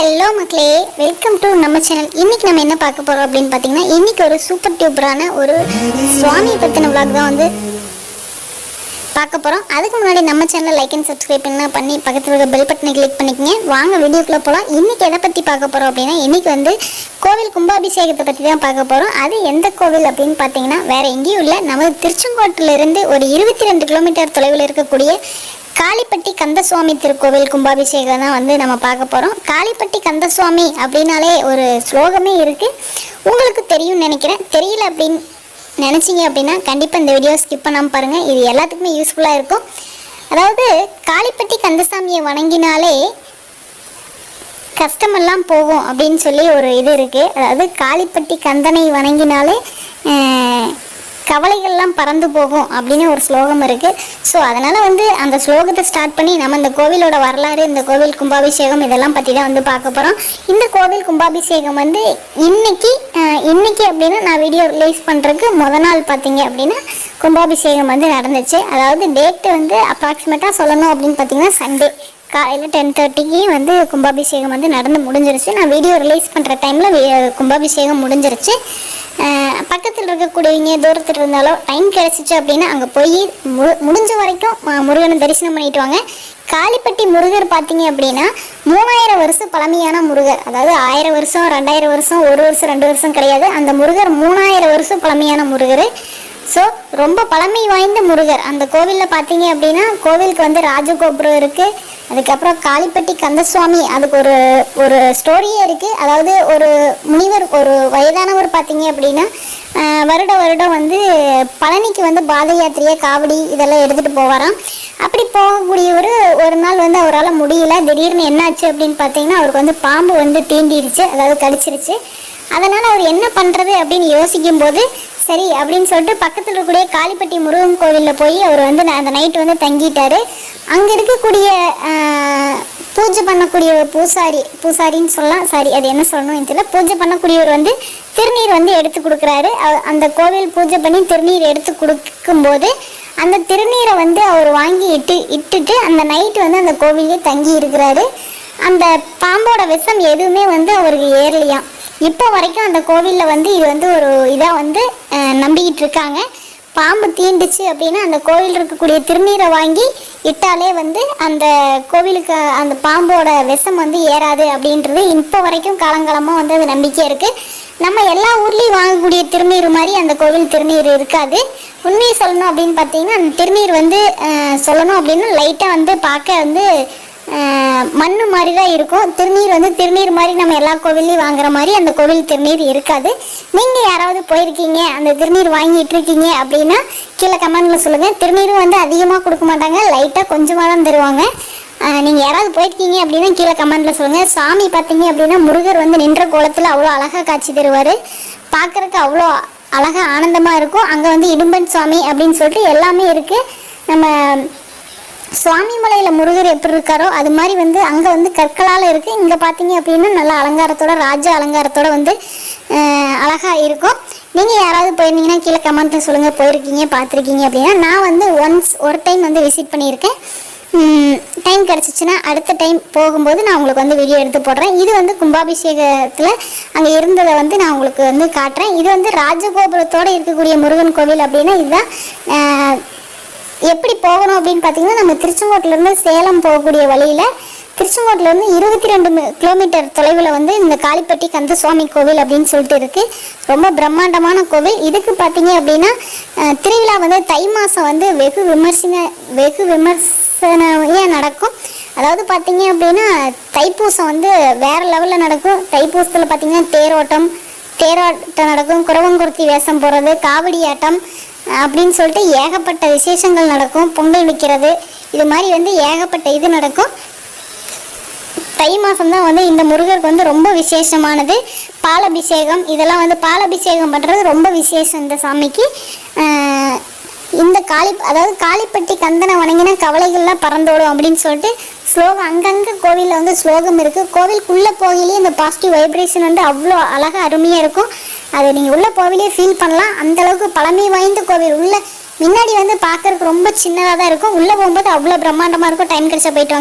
Hello மக்களே welcome to நம்ம channel இன்னைக்கு நம்ம என்ன பார்க்க போறோம் அப்படின்னு பார்த்தீங்கன்னா இன்னைக்கு ஒரு சூப்பர் டியூப்பரான ஒரு சுவாமி பத்தின விளாக் தான் வந்து பார்க்க போறோம். அதுக்கு முன்னாடி நம்ம சேனல் லைக் அண்ட் சப்ஸ்கிரைப் என்ன பண்ணி பக்கத்தில் இருக்க பெல் பட்டனை கிளிக் பண்ணிக்கங்க. வாங்க வீடியோக்குள்ள போகலாம் இன்னைக்கு எதை பற்றி பார்க்க போறோம் அப்படின்னா இன்னைக்கு வந்து கோவில் கும்பாபிஷேகத்தை பற்றி தான் பார்க்க போறோம். அது எந்த கோவில் அப்படின்னு பார்த்தீங்கன்னா வேற எங்கேயும் இல்லை. நம்ம திருச்செங்கோட்டிலிருந்து ஒரு இருபத்தி ரெண்டு கிலோமீட்டர் தொலைவில் இருக்கக்கூடிய காளிப்பட்டி கந்தசுவாமி திருக்கோவில் கும்பாபிஷேகம் தான் வந்து நம்ம பார்க்க போகிறோம் காளிப்பட்டி கந்தசுவாமி அப்படின்னாலே ஒரு ஸ்லோகமே இருக்குது உங்களுக்கு தெரியும்னு நினைக்கிறேன். தெரியல அப்படின்னு நினச்சிங்க அப்படின்னா கண்டிப்பாக இந்த வீடியோ ஸ்கிப் பண்ணாமல் பாருங்கள் இது எல்லாத்துக்குமே யூஸ்ஃபுல்லாக இருக்கும். அதாவது காளிப்பட்டி கந்தசாமியை வணங்கினாலே கஷ்டமெல்லாம் போகும் அப்படின்னு சொல்லி ஒரு இது இருக்குது அதாவது காளிப்பட்டி கந்தனை வணங்கினாலே கவலைகள்லாம் பறந்து போகும் அப்படின்னு ஒரு ஸ்லோகம் இருக்குது ஸோ அதனால் வந்து அந்த ஸ்லோகத்தை ஸ்டார்ட் பண்ணி நம்ம இந்த கோவிலோட வரலாறு இந்த கோவில் கும்பாபிஷேகம் இதெல்லாம் பற்றி தான் வந்து பார்க்க போகிறோம் இந்த கோவில் கும்பாபிஷேகம் வந்து இன்னைக்கு இன்னைக்கு அப்படின்னா நான் வீடியோ ரிலீஸ் பண்ணுறதுக்கு முத நாள் பார்த்தீங்க அப்படின்னா கும்பாபிஷேகம் வந்து நடந்துச்சு. அதாவது டேட்டு வந்து அப்ராக்சிமேட்டாக சொல்லணும் அப்படின்னு பார்த்தீங்கன்னா சண்டே காலையில் டென் தேர்ட்டிக்கு வந்து கும்பாபிஷேகம் வந்து நடந்து முடிஞ்சிருச்சு. நான் வீடியோ ரிலீஸ் பண்ணுற டைமில் கும்பாபிஷேகம் முடிஞ்சிருச்சு. பக்கத்தில் இருக்கக்கூடியவங்க தூரத்தில் இருந்தாலும் டைம் கிடச்சிச்சு அப்படின்னா அங்கே போய் மு முடிஞ்ச வரைக்கும் முருகனை தரிசனம் பண்ணிட்டு வாங்க. காளிப்பட்டி முருகர் பார்த்தீங்க அப்படின்னா மூணாயிரம் வருஷம் பழமையான முருகர். அதாவது ஆயிரம் வருஷம் ரெண்டாயிரம் வருஷம் ஒரு வருஷம் ரெண்டு வருஷம் கிடையாது. அந்த முருகர் மூணாயிரம் வருஷம் பழமையான முருகர். ஸோ ரொம்ப பழமை வாய்ந்த முருகர். அந்த கோவிலில் பார்த்தீங்க அப்படின்னா கோவிலுக்கு வந்து ராஜகோபுரம் இருக்குது அதுக்கப்புறம் காளிப்பட்டி கந்தசுவாமி அதுக்கு ஒரு ஒரு ஸ்டோரியே இருக்குது அதாவது ஒரு முனிவர் ஒரு வயதானவர் பார்த்தீங்க அப்படின்னா வருட வருடம் வந்து பழனிக்கு வந்து பாத யாத்திரையை காவடி இதெல்லாம் எடுத்துகிட்டு போவாராம். அப்படி போகக்கூடியவர் ஒரு நாள் வந்து அவரால் முடியல. திடீர்னு என்னாச்சு அப்படின்னு பார்த்தீங்கன்னா அவருக்கு வந்து பாம்பு வந்து தீண்டிடுச்சு. அதாவது கடிச்சிருச்சு. அதனால் அவர் என்ன பண்ணுறது அப்படின்னு யோசிக்கும்போது சரி அப்படின்னு சொல்லிட்டு பக்கத்தில் இருக்கக்கூடிய காளிப்பட்டி முருகன் கோவிலில் போய் அவர் வந்து அந்த நைட்டு வந்து தங்கிட்டார். அங்கே இருக்கக்கூடிய பூஜை பண்ணக்கூடிய ஒரு பூசாரி பூசாரின்னு சொல்லலாம். சாரி அது என்ன சொல்லணும் தெரியல. பூஜை பண்ணக்கூடியவர் வந்து திருநீர் வந்து எடுத்து கொடுக்குறாரு. அந்த கோவில் பூஜை பண்ணி திருநீர் எடுத்து கொடுக்கும்போது அந்த திருநீரை வந்து அவர் வாங்கி இட்டு இட்டுட்டு அந்த நைட்டு வந்து அந்த கோவிலே தங்கி இருக்கிறாரு அந்த பாம்போட விஷம் எதுவுமே வந்து அவருக்கு ஏறலையாம். இப்போ வரைக்கும் அந்த கோவிலில் வந்து இது வந்து ஒரு இதாக வந்து நம்பிக்கிட்டு இருக்காங்க. பாம்பு தீண்டுச்சு அப்படின்னா அந்த கோவில் இருக்கக்கூடிய திருநீரை வாங்கி இட்டாலே வந்து அந்த கோவிலுக்கு அந்த பாம்போட விஷம் வந்து ஏறாது அப்படின்றது இப்போ வரைக்கும் காலங்காலமாக வந்து அது நம்பிக்கை இருக்குது நம்ம எல்லா ஊர்லேயும் வாங்கக்கூடிய திருநீர் மாதிரி அந்த கோவில் திருநீர் இருக்காது. உண்மையை சொல்லணும் அப்படின்னு பார்த்தீங்கன்னா அந்த திருநீர் வந்து சொல்லணும் அப்படின்னா லைட்டாக வந்து பார்க்க வந்து மண்ணு மாதிரி தான் இருக்கும். திருநீர் வந்து திருநீர் மாதிரி நம்ம எல்லா கோவில்லையும் வாங்குற மாதிரி அந்த கோவில் திருநீர் இருக்காது. நீங்கள் யாராவது போயிருக்கீங்க அந்த திருநீர் வாங்கிட்டு இருக்கீங்க அப்படின்னா கீழே கமெண்ட்ல சொல்லுங்கள் திருநீரும் வந்து அதிகமாக கொடுக்க மாட்டாங்க லைட்டாக கொஞ்சமாக தான் தருவாங்க. நீங்கள் யாராவது போயிருக்கீங்க அப்படின்னா கீழே கமெண்ட்ல சொல்லுங்கள் சாமி பார்த்தீங்க அப்படின்னா முருகர் வந்து நின்ற கோலத்தில் அவ்வளோ அழகாக காட்சி தருவார். பார்க்குறக்கு அவ்வளோ அழகாக ஆனந்தமாக இருக்கும். அங்கே வந்து இடும்பன் சுவாமி அப்படின்னு சொல்லிட்டு எல்லாமே இருக்குது நம்ம சுவாமி மலையில் முருகர் எப்படி இருக்காரோ அது மாதிரி வந்து அங்கே வந்து கற்களால் இருக்குது இங்கே பார்த்தீங்க அப்படின்னா நல்ல அலங்காரத்தோட ராஜ அலங்காரத்தோட வந்து அழகாக இருக்கும். நீங்கள் யாராவது போயிருந்தீங்கன்னா கீழே கமெண்ட்டில் சொல்லுங்கள் போயிருக்கீங்க பார்த்துருக்கீங்க அப்படின்னா நான் வந்து ஒன்ஸ் ஒரு டைம் வந்து விசிட் பண்ணியிருக்கேன். டைம் கிடச்சிச்சின்னா அடுத்த டைம் போகும்போது நான் உங்களுக்கு வந்து வீடியோ எடுத்து போடுறேன். இது வந்து கும்பாபிஷேகத்தில் அங்கே இருந்ததை வந்து நான் உங்களுக்கு வந்து காட்டுறேன். இது வந்து ராஜகோபுரத்தோடு இருக்கக்கூடிய முருகன் கோவில் அப்படின்னா இதுதான் எப்படி போகணும் அப்படின்னு பார்த்தீங்கன்னா நம்ம திருச்செங்கோட்டிலேருந்து சேலம் போகக்கூடிய வழியில் திருச்செங்கோட்டிலேருந்து இருபத்தி ரெண்டு கிலோமீட்டர் தொலைவில் வந்து இந்த காளிப்பட்டி கந்தசுவாமி கோவில் அப்படின்னு சொல்லிட்டு இருக்குது ரொம்ப பிரம்மாண்டமான கோவில். இதுக்கு பார்த்தீங்க அப்படின்னா திருவிழா வந்து தை மாதம் வந்து வெகு விமர்சன வெகு விமர்சனையாக நடக்கும். அதாவது பார்த்தீங்க அப்படின்னா தைப்பூசம் வந்து வேறு லெவலில் நடக்கும். தைப்பூசத்தில் பார்த்தீங்கன்னா தேரோட்டம் தேரோட்டம் நடக்கும் குறவங்குருத்தி வேஷம் போடுறது காவடி ஆட்டம் அப்படின்னு சொல்லிட்டு ஏகப்பட்ட விசேஷங்கள் நடக்கும் பொங்கல் வைக்கிறது இது மாதிரி வந்து ஏகப்பட்ட இது நடக்கும். தை மாதம் தான் வந்து இந்த முருகருக்கு வந்து ரொம்ப விசேஷமானது. பாலபிஷேகம் இதெல்லாம் வந்து பாலபிஷேகம் பண்ணுறது ரொம்ப விசேஷம் இந்த சாமிக்கு. இந்த காளி அதாவது காளிப்பட்டி கந்தனை வணங்கின கவலைகள்லாம் பறந்தோடும் அப்படின்னு சொல்லிட்டு ஸ்லோகம் அங்கங்கே கோவிலில் வந்து ஸ்லோகம் இருக்குது கோவிலுக்குள்ளே போகிலே இந்த பாசிட்டிவ் வைப்ரேஷன் வந்து அவ்வளோ அழகாக அருமையாக இருக்கும். அதை நீங்கள் உள்ளே போவிலே ஃபீல் பண்ணலாம். அந்தளவுக்கு பழமை வாய்ந்த கோவில். உள்ள முன்னாடி வந்து பார்க்குறதுக்கு ரொம்ப சின்னதாக தான் இருக்கும். உள்ளே போகும்போது அவ்வளோ பிரம்மாண்டமாக இருக்கும். டைம் கிடச்சா போயிட்டு வாங்க.